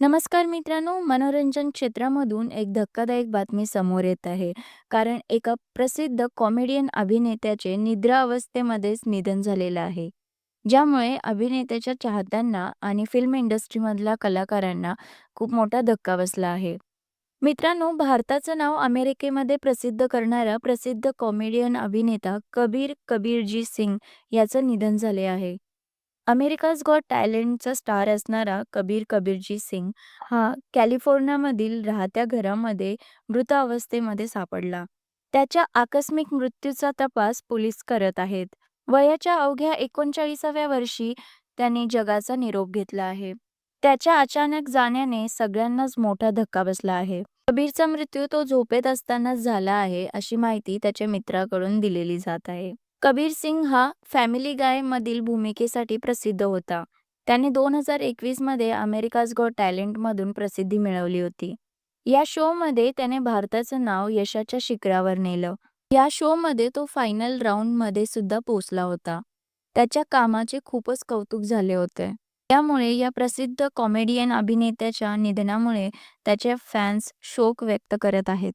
नमस्कार मित्रांनो, मनोरंजन क्षेत्रामधून एक धक्कादायक बातमी समोर येत आहे. कारण एका प्रसिद्ध कॉमेडियन अभिनेत्याचे निद्रा अवस्थेमध्येच निधन झालेलं आहे. ज्यामुळे अभिनेत्याच्या चाहत्यांना आणि फिल्म इंडस्ट्रीमधल्या कलाकारांना खूप मोठा धक्का बसला आहे. मित्रांनो, भारताचं नाव अमेरिकेमध्ये प्रसिद्ध करणारा प्रसिद्ध कॉमेडियन अभिनेता कबीर कबीरजी सिंग याचं निधन झाले आहे. अमेरिकाज गॉट टॅलेंटचा स्टार असणारा कबीर कबीरजी सिंग हा कॅलिफोर्नियामधील राहत्या घरामध्ये मृत अवस्थेमध्ये सापडला. त्याच्या आकस्मिक मृत्यूचा तपास पोलीस करत आहेत. वयाच्या अवघ्या 39व्या वर्षी त्याने जगाचा निरोप घेतला आहे. त्याच्या अचानक जाण्याने सगळ्यांनाच मोठा धक्का बसला आहे. कबीरचा मृत्यू तो झोपेत असतानाच झाला आहे, अशी माहिती त्याच्या मित्राकडून दिलेली जात आहे. कबीर सिंग हा फॅमिली गायमधील भूमिकेसाठी प्रसिद्ध होता. त्याने दोन हजार एकवीसमध्ये अमेरिकाज गॉट टॅलेंटमधून प्रसिद्धी मिळवली होती. या शोमध्ये त्याने भारताचं नाव यशाच्या शिखरावर नेलं. या शोमध्ये तो फायनल राऊंडमध्ये सुद्धा पोचला होता. त्याच्या कामाचे खूपच कौतुक झाले होते. त्यामुळे या प्रसिद्ध कॉमेडियन अभिनेत्याच्या निधनामुळे त्याचे फॅन्स शोक व्यक्त करत आहेत.